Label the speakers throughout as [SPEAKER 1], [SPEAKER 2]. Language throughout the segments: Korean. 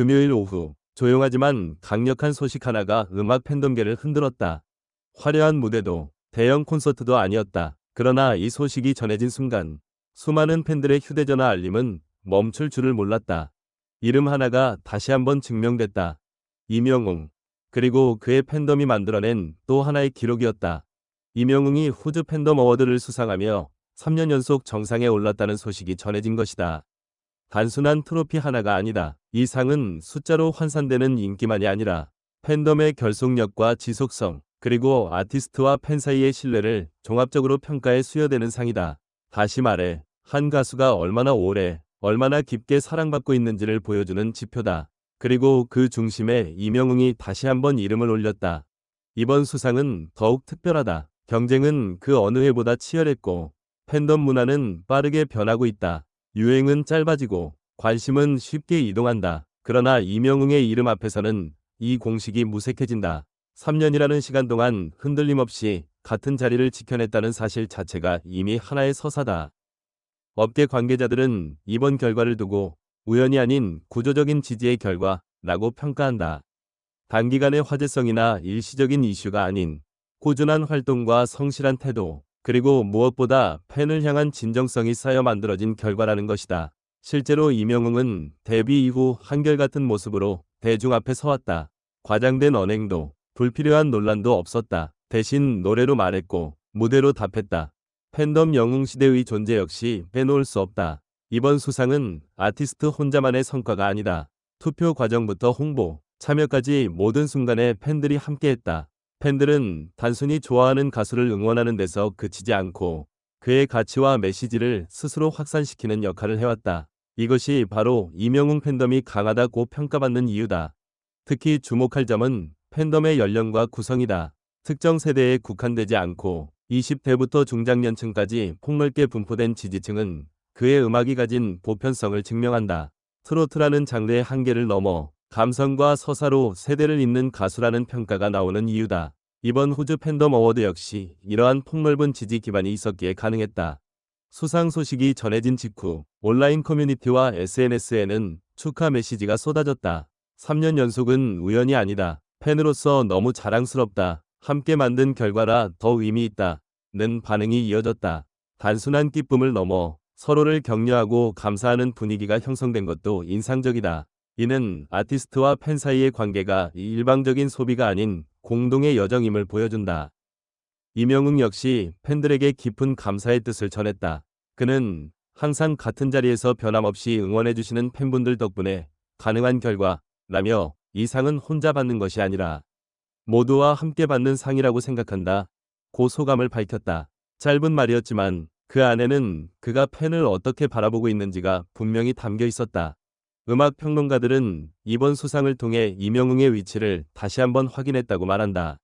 [SPEAKER 1] 금요일 오후 조용하지만 강력한 소식 하나가 음악 팬덤계를 흔들었다. 화려한 무대도 대형 콘서트도 아니었다. 그러나 이 소식이 전해진 순간 수많은 팬들의 휴대전화 알림은 멈출 줄을 몰랐다. 이름 하나가 다시 한번 증명됐다. 이명웅. 그리고 그의 팬덤이 만들어낸 또 하나의 기록이었다. 이명웅이 후즈 팬덤 어워드를 수상하며 3년 연속 정상에 올랐다는 소식이 전해진 것이다. 단순한 트로피 하나가 아니다. 이 상은 숫자로 환산되는 인기만이 아니라 팬덤의 결속력과 지속성, 그리고 아티스트와 팬 사이의 신뢰를 종합적으로 평가해 수여되는 상이다. 다시 말해, 한 가수가 얼마나 오래, 얼마나 깊게 사랑받고 있는지를 보여주는 지표다. 그리고 그 중심에 이명웅이 다시 한번 이름을 올렸다. 이번 수상은 더욱 특별하다. 경쟁은 그 어느 해보다 치열했고, 팬덤 문화는 빠르게 변하고 있다. 유행은 짧아지고, 관심은 쉽게 이동한다. 그러나 이명웅의 이름 앞에서는 이 공식이 무색해진다. 3년이라는 시간 동안 흔들림 없이 같은 자리를 지켜냈다는 사실 자체가 이미 하나의 서사다. 업계 관계자들은 이번 결과를 두고 우연이 아닌 구조적인 지지의 결과라고 평가한다. 단기간의 화제성이나 일시적인 이슈가 아닌 꾸준한 활동과 성실한 태도, 그리고 무엇보다 팬을 향한 진정성이 쌓여 만들어진 결과라는 것이다. 실제로 이명웅은 데뷔 이후 한결같은 모습으로 대중 앞에 서왔다. 과장된 언행도 불필요한 논란도 없었다. 대신 노래로 말했고 무대로 답했다. 팬덤 영웅 시대의 존재 역시 빼놓을 수 없다. 이번 수상은 아티스트 혼자만의 성과가 아니다. 투표 과정부터 홍보, 참여까지 모든 순간에 팬들이 함께했다. 팬들은 단순히 좋아하는 가수를 응원하는 데서 그치지 않고 그의 가치와 메시지를 스스로 확산시키는 역할을 해왔다. 이것이 바로 이명웅 팬덤이 강하다고 평가받는 이유다. 특히 주목할 점은 팬덤의 연령과 구성이다. 특정 세대에 국한되지 않고 20대부터 중장년층까지 폭넓게 분포된 지지층은 그의 음악이 가진 보편성을 증명한다. 트로트라는 장르의 한계를 넘어 감성과 서사로 세대를 잇는 가수라는 평가가 나오는 이유다. 이번 후즈 팬덤 어워드 역시 이러한 폭넓은 지지 기반이 있었기에 가능했다. 수상 소식이 전해진 직후 온라인 커뮤니티와 SNS에는 축하 메시지가 쏟아졌다. 3년 연속은 우연이 아니다. 팬으로서 너무 자랑스럽다. 함께 만든 결과라 더 의미 있다. 는 반응이 이어졌다. 단순한 기쁨을 넘어 서로를 격려하고 감사하는 분위기가 형성된 것도 인상적이다. 이는 아티스트와 팬 사이의 관계가 일방적인 소비가 아닌 공동의 여정임을 보여준다. 이명웅 역시 팬들에게 깊은 감사의 뜻을 전했다. 그는 항상 같은 자리에서 변함없이 응원해주시는 팬분들 덕분에 가능한 결과라며 이 상은 혼자 받는 것이 아니라 모두와 함께 받는 상이라고 생각한다. 고 소감을 밝혔다. 짧은 말이었지만 그 안에는 그가 팬을 어떻게 바라보고 있는지가 분명히 담겨 있었다. 음악 평론가들은 이번 수상을 통해 이명웅의 위치를 다시 한번 확인했다고 말한다.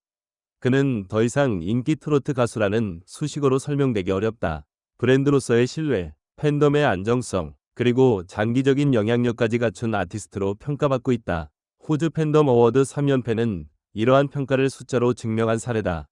[SPEAKER 1] 그는 더 이상 인기 트로트 가수라는 수식어로 설명되기 어렵다. 브랜드로서의 신뢰, 팬덤의 안정성, 그리고 장기적인 영향력까지 갖춘 아티스트로 평가받고 있다. 후즈 팬덤 어워드 3연패는 이러한 평가를 숫자로 증명한 사례다.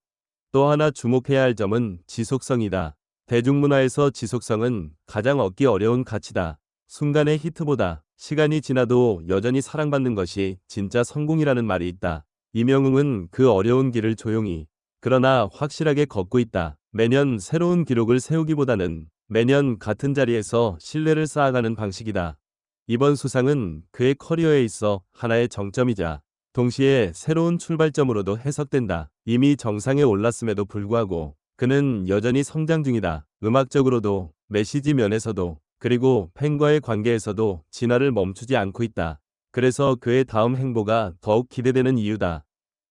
[SPEAKER 1] 또 하나 주목해야 할 점은 지속성이다. 대중문화에서 지속성은 가장 얻기 어려운 가치다. 순간의 히트보다 시간이 지나도 여전히 사랑받는 것이 진짜 성공이라는 말이 있다. 이명웅은 그 어려운 길을 조용히 그러나 확실하게 걷고 있다. 매년 새로운 기록을 세우기보다는 매년 같은 자리에서 신뢰를 쌓아가는 방식이다. 이번 수상은 그의 커리어에 있어 하나의 정점이자 동시에 새로운 출발점으로도 해석된다. 이미 정상에 올랐음에도 불구하고 그는 여전히 성장 중이다. 음악적으로도 메시지 면에서도 그리고 팬과의 관계에서도 진화를 멈추지 않고 있다. 그래서 그의 다음 행보가 더욱 기대되는 이유다.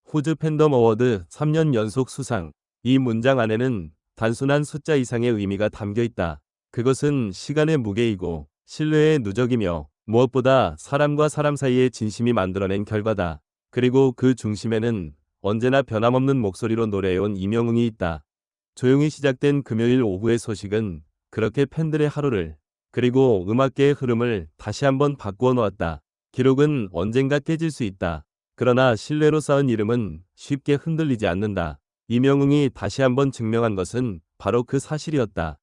[SPEAKER 1] 후즈 팬덤 어워드 3년 연속 수상. 이 문장 안에는 단순한 숫자 이상의 의미가 담겨 있다. 그것은 시간의 무게이고 신뢰의 누적이며 무엇보다 사람과 사람 사이의 진심이 만들어낸 결과다. 그리고 그 중심에는 언제나 변함없는 목소리로 노래해온 이명웅이 있다. 조용히 시작된 금요일 오후의 소식은 그렇게 팬들의 하루를 그리고 음악계의 흐름을 다시 한번 바꾸어 놓았다. 기록은 언젠가 깨질 수 있다. 그러나 신뢰로 쌓은 이름은 쉽게 흔들리지 않는다. 이명웅이 다시 한번 증명한 것은 바로 그 사실이었다.